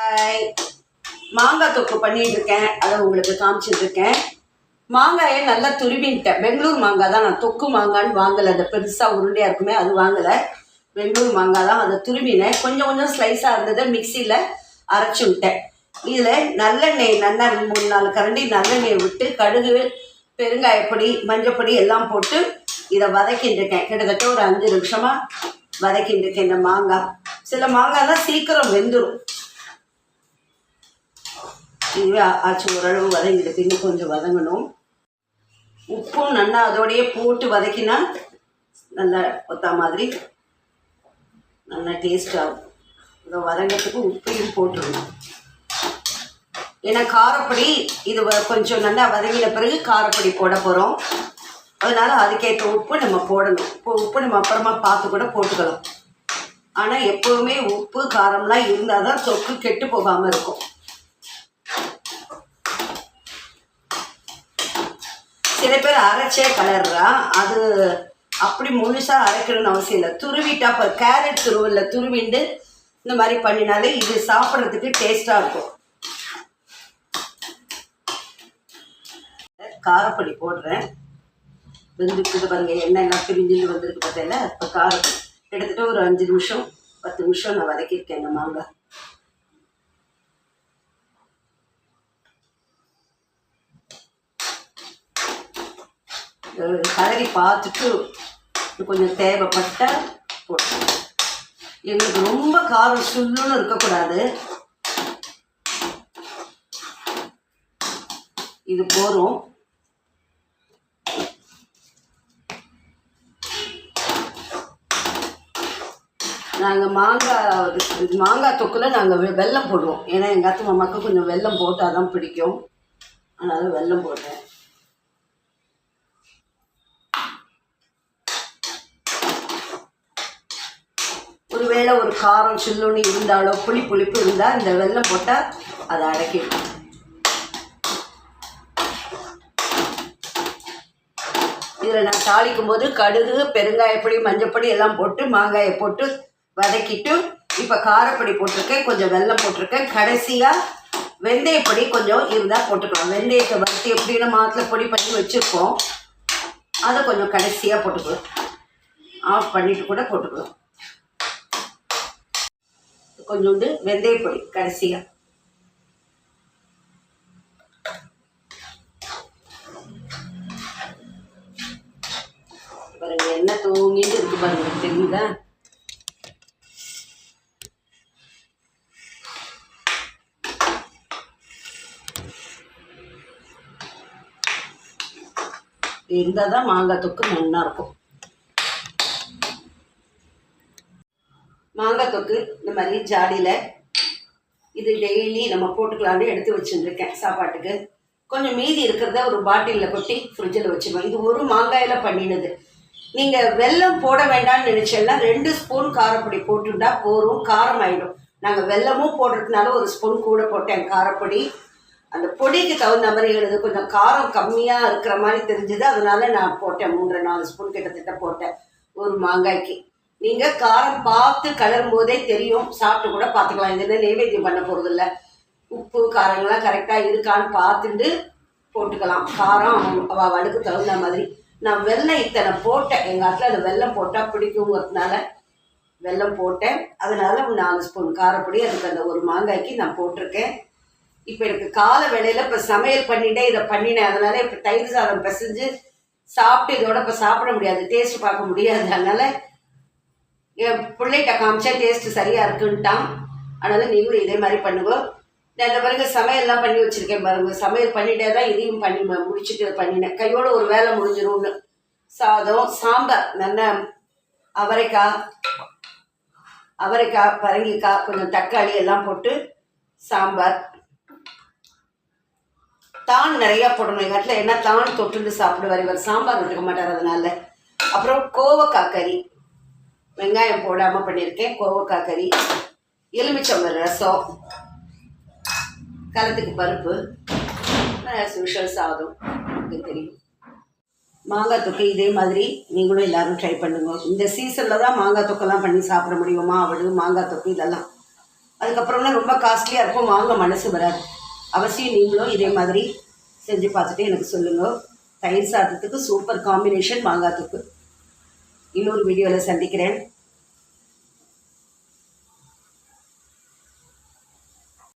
Hi. மாங்காய் தொக்கு பண்ணிட்டு இருக்கேன் அதை உங்களுக்கு காமிச்சிட்டு இருக்கேன் மாங்காயை நல்லா துருவின்ட்டேன். பெங்களூர் மாங்காய் தான் நான் தொக்கு மாங்கான்னு வாங்கலை. அந்த பெருசாக உருண்டையாக இருக்குமே அது வாங்கலை. பெங்களூர் மாங்காய் தான் அதை துருவினேன். கொஞ்சம் கொஞ்சம் ஸ்லைஸாக இருந்ததை மிக்சியில் அரைச்சி விட்டேன். இதில் நல்லெண்ணெய் நல்லா மூணு நாலு கரண்டி நல்லெண்ணெய் விட்டு கடுகு பெருங்காயப்பொடி மஞ்சப்பொடி எல்லாம் போட்டு இதை வதக்கிட்டு இருக்கேன் கிட்டத்தட்ட ஒரு அஞ்சு நிமிஷமாக வதக்கிட்டு இருக்கேன் இந்த மாங்காய். சில மாங்காய் தான் சீக்கிரம் வெந்துடும் இதுவே ஆச்சு ஓரளவு வதங்கிடுது இன்னும் கொஞ்சம் வதங்கணும். உப்பும் நல்லா அதோடையே போட்டு வதக்கினா நல்லா ஒத்தா மாதிரி நல்லா டேஸ்ட் ஆகும். இதை வதங்கிறதுக்கு உப்பையும் போட்டுடணும். ஏன்னா காரப்பொடி இது வ- கொஞ்சம் நல்லா வதங்கின பிறகு காரப்பொடி போட போகிறோம் அதனால அதுக்கேற்ற உப்பு நம்ம போடணும். இப்போ உப்பு நம்ம அப்புறமா பார்த்து கூட போட்டுக்கலாம். ஆனால் எப்போவுமே உப்பு காரம்லாம் இருந்தால் தான் தொக்கு கெட்டு போகாமல் இருக்கும். சில பேர் அரைச்சே கலர்றா. அது அப்படி முழுசாக அரைக்கணும்னு அவசியம் இல்லை. துருவிட்டா இப்போ கேரட் துருவல்ல துருவிண்டு இந்த மாதிரி பண்ணினாலே இது சாப்பிட்றதுக்கு டேஸ்ட்டாக இருக்கும். காரப்பொடி போடுறேன். வெந்துக்குது பாருங்கள் என்ன எல்லாம் பிரிஞ்சுட்டு வந்திருக்கு பார்த்தீங்களா இப்போ காரம். கிட்டத்தட்ட ஒரு அஞ்சு நிமிஷம் பத்து நிமிஷம் நான் வதக்கியிருக்கேன் இந்த மாங்காய். கலரி பார்த்துட்டு கொஞ்சம் தேவைப்பட்டால் போட்டு எங்களுக்கு ரொம்ப காரம் சுல்லுன்னு இருக்கக்கூடாது. இது போகிறோம் நாங்கள் மாங்காய் மாங்காய் தொக்கில் நாங்கள் வெல்லம் போடுவோம். ஏன்னா எங்கள் அத்தை மாமாவுக்கு கொஞ்சம் வெல்லம் போட்டால் தான் பிடிக்கும். அதனால் வெல்லம் போட்டேன். ஒருவேளை ஒரு காரம் சில்லுன்னு இருந்தாலோ புளி புளிப்பு இருந்தால் இந்த வெல்லம் போட்டால் அதை அடக்கிடும் இதில் நான் தாளிக்கும் போது கடுகு பெருங்காயப்பொடி மஞ்சப்பொடி எல்லாம் போட்டு மாங்காயை போட்டு வதக்கிட்டு இப்போ காரப்பொடி போட்டிருக்கேன் கொஞ்சம் வெல்லம் போட்டிருக்கேன். கடைசியாக வெந்தயப்பொடி கொஞ்சம் இருந்தால் போட்டுக்கலாம். வெந்தயத்தை வறுத்து எப்படின்னு மாத்தில் பொடி பண்ணி வச்சுருக்கோம் அதை கொஞ்சம் கடைசியாக போட்டுக்கலாம். ஆஃப் பண்ணிட்டு கூட போட்டுக்கலாம். கொஞ்சோண்டு வெந்தயப்பொடி கடைசியாக பாருங்க என்ன தூங்கிட்டு இருக்கு பாருங்க தெரியுதா? இருந்தால் தான் மாங்காய் தொக்கு நல்லா இருக்கும். மாங்காய் தொக்கு இந்த மாதிரி ஜாடியில் இது டெய்லி நம்ம போட்டுக்கலான்னு எடுத்து வச்சுருக்கேன் சாப்பாட்டுக்கு. கொஞ்சம் மீதி இருக்கிறத ஒரு பாட்டிலில் கொட்டி ஃப்ரிட்ஜில் வச்சுருவேன் இது ஒரு மாங்காயில் பண்ணினது. நீங்கள் வெல்லம் போட வேண்டாம்னு நினச்சேன்னா ரெண்டு ஸ்பூன் காரப்பொடி போட்டுட்டா போரும் காரம் ஆகிடும் நாங்கள் வெல்லமும் போடுறதுனால ஒரு ஸ்பூன் கூட போட்டேன் காரப்பொடி. அந்த பொடிக்கு தகுந்த மாதிரி எழுது. கொஞ்சம் காரம் கம்மியாக இருக்கிற மாதிரி தெரிஞ்சது. அதனால நான் போட்டேன் மூன்றரை நாலு ஸ்பூன் கிட்டத்தட்ட போட்டேன் ஒரு மாங்காய்க்கு. நீங்கள் காரம் பார்த்து கலரும் போதே தெரியும். சாப்பிட்டு கூட பார்த்துக்கலாம். இது நெய்வேத்தியம் பண்ண பண்ண போகிறதில்ல உப்பு காரங்கள்லாம் கரெக்டாக இருக்கான்னு பார்த்துட்டு போட்டுக்கலாம். காரம் அவள் வடுக்கு தகுந்த மாதிரி. நான் வெள்ளம் இத்தனை போட்டேன். எங்கள் ஆட்டில் அந்த வெல்லம் போட்டால் பிடிக்குங்கிறதுனால வெல்லம் போட்டேன். அதனால நாலு ஸ்பூன் காரப்பொடி அதுக்கு அந்த ஒரு மாங்காய்க்கு நான் போட்டிருக்கேன். இப்போ எனக்கு கால வேலையில் இப்போ சமையல் பண்ணிட்டே இதை பண்ணினேன். அதனால இப்போ தயிர் சாதம் பிசைஞ்சு சாப்பிட்டு இதோட இப்போ சாப்பிட முடியாது. டேஸ்ட் பார்க்க முடியாது. அதனால பிள்ளைகிட்ட காமிச்சா டேஸ்ட் சரியா இருக்குன்ட்டான். அதனால நீங்களும் இதே மாதிரி பண்ணுங்க. நான் இந்த பிறகு சமையல்லாம் பண்ணி வச்சிருக்கேன் பாருங்க. சமையல் பண்ணிட்டே தான் இதையும் பண்ணி முடிச்சுட்டு பண்ணினேன். கையோட ஒரு வேலை முடிஞ்சிரும்னு. சாதம் சாம்பார் நல்ல அவரைக்காய் அவரைக்காய் பரங்கிக்காய் கொஞ்சம் தக்காளி எல்லாம் போட்டு சாம்பார். தான் நிறையா போடணும். எங்கள் இடத்துல என்ன தான் தொட்டுண்டு சாப்பிடுவார் இவர்? சாம்பார் விட்டுக்க மாட்டார் அதனால. அப்புறம் கோவக்காய் கறி. வெங்காயம் போடாமல் பண்ணியிருக்கேன். கோவக்காய் கறி எலுமிச்சம்பழ ரசம் கலத்துக்கு பருப்பு சுஷல் சாதம் உங்களுக்கு தெரியும். மாங்காய் தொக்கு இதே மாதிரி நீங்களும் எல்லாரும் ட்ரை பண்ணுங்க. இந்த சீசனில் தான் மாங்காய் தொக்கெல்லாம் பண்ணி சாப்பிட முடியுமா. மாவடு மாங்காய் தொக்கு இதெல்லாம். அதுக்கப்புறம்லாம் ரொம்ப காஸ்ட்லியாக இருக்கும். வாங்க மனசு வராது. அவசியம் நீங்களும் இதே மாதிரி செஞ்சு பார்த்துட்டு எனக்கு சொல்லுங்கள் தயிர் சாதத்துக்கு சூப்பர் காம்பினேஷன் மாங்காய் தொக்கு. இன்னொரு வீடியோவில் சந்திக்கிறேன்.